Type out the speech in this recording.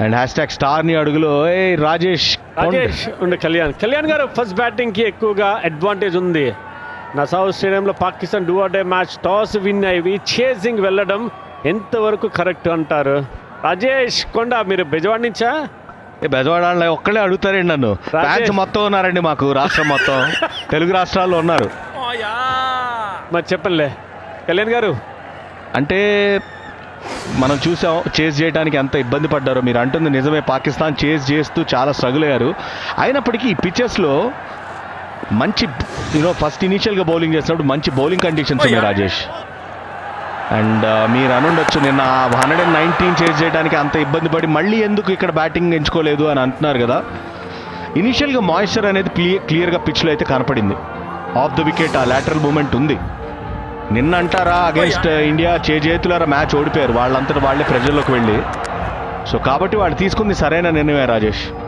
And hash tag స్టార్ని అడుగులో రాజేష్ రాజేష్ ఉండే కళ్యాణ్. కళ్యాణ్ గారు ఫస్ట్ బ్యాటింగ్కి ఎక్కువగా అడ్వాంటేజ్ ఉంది. నసావ్ స్టేడియంలో పాకిస్తాన్ డూ డే మ్యాచ్ టాస్ విన్ అయ్యి చేసింగ్ వెళ్ళడం ఎంతవరకు కరెక్ట్ అంటారు? రాజేష్ కొండ మీరు బెజవాడ నుంచా? ఏ బెజవాడ ఒక్కళ్ళే అడుగుతారండి నన్ను? రాజేష్. మొత్తం ఉన్నారండి మాకు రాష్ట్రం మొత్తం. తెలుగు రాష్ట్రాల్లో ఉన్నారు. మరి చెప్పలే కళ్యాణ్ గారు. అంటే మనం చూసాం చేజ్ చేయడానికి ఎంత ఇబ్బంది పడ్డారో. మీరు అంటుంది నిజమే పాకిస్తాన్ చేజ్ చేస్తూ చాలా స్ట్రగుల్ అయ్యారు. అయినప్పటికీ ఈ పిచ్చెస్లో మంచి యూనో ఫస్ట్ ఇనీషియల్గా బౌలింగ్ చేసినప్పుడు మంచి బౌలింగ్ కండిషన్స్ ఉన్నాయి రాజేష్. అండ్ మీరు అనుండొచ్చు నిన్న హండ్రెడ్ అండ్ నైన్టీన్ చేజ్ చేయడానికి అంత ఇబ్బంది పడి మళ్ళీ ఎందుకు ఇక్కడ బ్యాటింగ్ ఎంచుకోలేదు అని అంటున్నారు కదా. ఇనీషియల్గా మాయిశ్చర్ అనేది క్లియర్ క్లియర్గా పిచ్లో అయితే కనపడింది. ఆఫ్ ద వికెట్ ఆ లాటరల్ మూమెంట్ ఉంది. నిన్న అంటారా అగేన్స్ట్ ఇండియా చేతులారా మ్యాచ్ ఓడిపోయారు. వాళ్ళంతటా వాళ్ళే ప్రజల్లోకి వెళ్ళి. సో కాబట్టి వాళ్ళు తీసుకుంది సరైన నిర్ణయమే రాజేష్.